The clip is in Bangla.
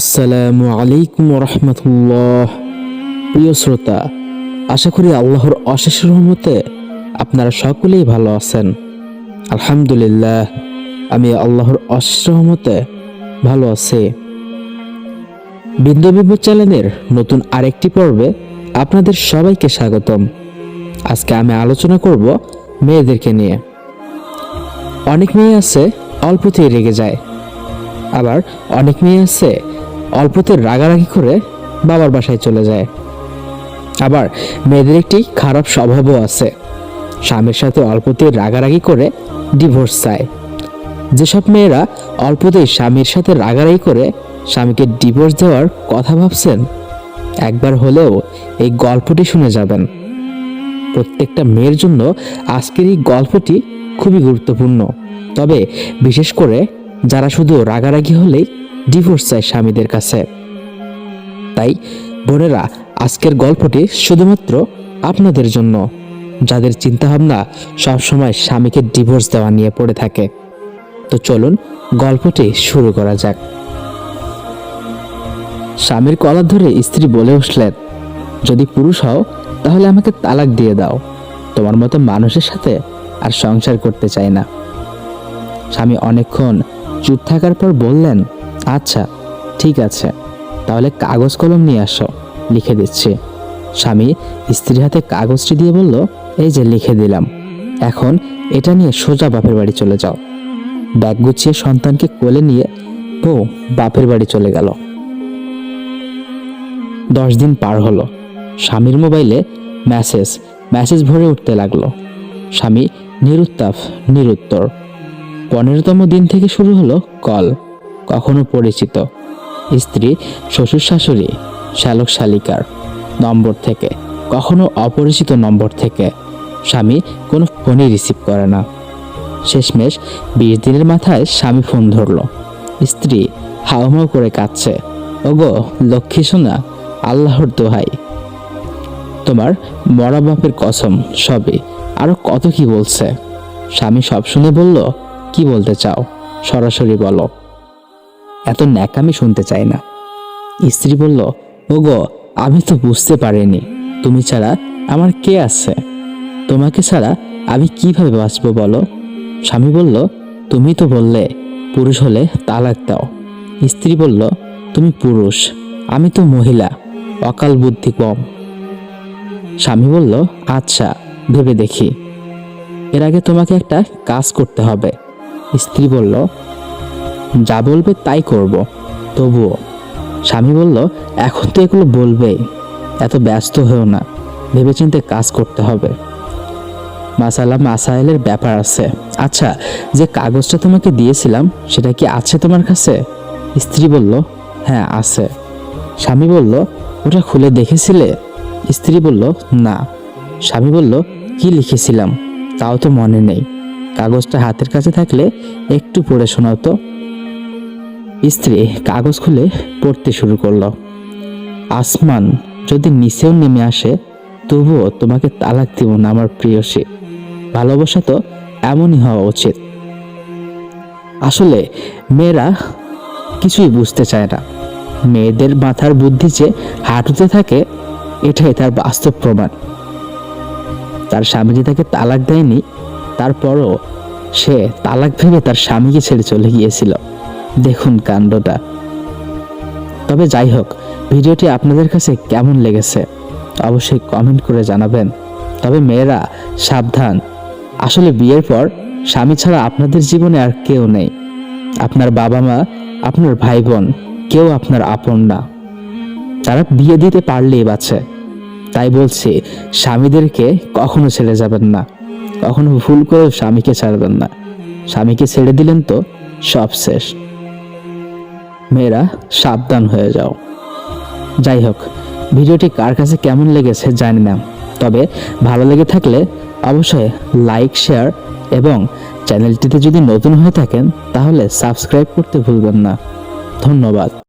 আসসালামু আলাইকুম রহমতুল্লাহ প্রিয় শ্রোতা, আশা করি আল্লাহর অশেষ রহমতে আপনারা সকলেই ভালো আছেন। আলহামদুলিল্লাহ, আমি আল্লাহর অশেষ রহমতে ভালো আছি। বিন্দু চ্যানেলের নতুন আরেকটি পর্বে আপনাদের সবাইকে স্বাগতম। আজকে আমি আলোচনা করব মেয়েদেরকে নিয়ে। অনেক মেয়ে আছে, অল্পতেই রেগে যায়। আবার অনেক মেয়ে আছে অল্পতে রাগারাগি করে বাবার বাসায় চলে যায়। আবার মেয়েদের একটি খারাপ স্বভাবও আছে। স্বামীর সাথে অল্পতেই রাগারাগি করে ডিভোর্স চায়। যেসব মেয়েরা অল্পতেই স্বামীর সাথে রাগারাগি করে স্বামীকে ডিভোর্স দেওয়ার কথা ভাবছেন, একবার হলেও এই গল্পটি শুনে যাবেন। প্রত্যেকটা মেয়ের জন্য আজকের এই গল্পটি খুবই গুরুত্বপূর্ণ। তবে বিশেষ করে যারা শুধু রাগারাগি হলেই ডিভোর্স চায় স্বামীদের কাছে। তাই বোনেরা, আজকের গল্পটি শুধুমাত্র আপনাদের জন্য। যাদের চিন্তাভাবনা সবসময় স্বামীকে ডিভোর্স দেওয়া নিয়ে পড়ে থাকে। তো চলুন গল্পটি শুরু করা যাক। স্বামীর কলার ধরে স্ত্রী বলে উঠলেন, যদি পুরুষ হও, তাহলে আমাকে তালাক দিয়ে দাও। তোমার মতো মানুষের সাথে আর সংসার করতে চাই না। স্বামী অনেকক্ষণ চুপ থাকার পর বললেন আচ্ছা ঠিক আছে। তাহলে কাগজ কলম নিয়ে আসো, লিখে দিচ্ছি। স্বামী স্ত্রীর হাতে কাগজটি দিয়ে বলল, এই যে লিখে দিলাম। এখন এটা নিয়ে সোজা বাপের বাড়ি চলে যাও। ব্যাগ গুছিয়ে সন্তানকে কোলে নিয়ে বউ বাপের বাড়ি চলে গেল। দশ দিন পার হলো। স্বামীর মোবাইলে মেসেজ মেসেজ ভরে উঠতে লাগল। স্বামী নিরুত্তাপ, নিরুত্তর। পনেরোতম দিন থেকে শুরু হলো কল। কখনো পরিচিত। স্ত্রী, শ্বশুর শাশুড়ি, শ্যালক শালিকার নম্বর থেকে। কখনো অপরিচিত নম্বর থেকে। স্বামী কোনো ফোনই রিসিভ করে না। শেষমেশ বিশ দিনের মাথায় স্বামী ফোন ধরলো। স্ত্রী হাউমাউ করে কাঁদছে। ওগো, লক্ষ্মী সোনা, আল্লাহর দোহাই। তোমার মরা বাপের কসম সবে আরও কত কি বলছে? স্বামী সব শুনে বলল, কি বলতে চাও? সরাসরি বলো। এত ন্যাকামি শুনতে চাই না। স্ত্রী বলল, ওগো, আমি তো বুঝতে পারিনি। তুমি ছাড়া আমার কে আছে? তোমাকে ছাড়া আমি কীভাবে বাঁচবো বলো? স্বামী বলল, তুমি তো বললে, পুরুষ হলে তালাক দাও। স্ত্রী বলল, তুমি পুরুষ, আমি তো মহিলা, অকাল বুদ্ধি কম। স্বামী বলল আচ্ছা ভেবে দেখি। এর আগে তোমাকে একটা কাজ করতে হবে। স্ত্রী বলল যা বলবে তাই করব। তবুও স্বামী বলল, এখন তো এগুলো বলবেই। এত ব্যস্ত হয়েও না। ভেবেচিন্তে কাজ করতে হবে। মাসালা মাসাইলের ব্যাপার আছে। আচ্ছা যে কাগজটা তোমাকে দিয়েছিলাম, সেটা কি আছে তোমার কাছে? স্ত্রী বলল হ্যাঁ আছে। স্বামী বলল, ওটা খুলে দেখেছিলে? স্ত্রী বলল, না। স্বামী বলল, কি লিখেছিলাম? তাও তো মনে নেই। কাগজটা হাতের কাছে থাকলে একটু পড়ে শোনাও তো। স্ত্রী কাগজ খুলে পড়তে শুরু করল। আসমান যদি নিচেও নেমে আসে, তবুও তোমাকে তালাক দিব না আমার প্রিয়সী ভালোবাসা তো এমনই হওয়া উচিত। আসলে মেয়েরা কিছুই বুঝতে চায় না। মেয়েদের মাথার বুদ্ধি যে হাঁটুতে থাকে, এটাই তার বাস্তব প্রমাণ। তার স্বামী যে তাকে তালাক দেয়নি, তারপরও সে তালাক ভেবে তার স্বামীকে ছেড়ে চলে গিয়েছিল। দেখুন কাণ্ডটা। তবে যাই হোক ভিডিওটি আপনাদের কাছে কেমন লেগেছে অবশ্যই কমেন্ট করে জানাবেন। তবে মেয়েরা, সাবধান। আসলে বিয়ের পর স্বামী ছাড়া আপনাদের জীবনে আর কেউ নেই। আপনার বাবা মা, আপনার ভাই বোন, কেউ আপনার আপন না। তারা বিয়ে দিতে পারলেই বাঁচে। তাই বলছি, স্বামীদেরকে কখনো ছেড়ে যাবেন না। কখনো ভুল করে স্বামীকে ছাড়বেন না। স্বামীকে ছেড়ে দিলেন তো সব শেষ। মেয়েরা, সাবধান হয়ে যাও। যাই হোক, ভিডিওটি কার কাছে কেমন লেগেছে জানি না। তবে ভালো লেগে থাকলে অবশ্যই লাইক, শেয়ার এবং চ্যানেলটিতে যদি নতুন হয়ে থাকেন, তাহলে সাবস্ক্রাইব করতে ভুলবেন না। ধন্যবাদ।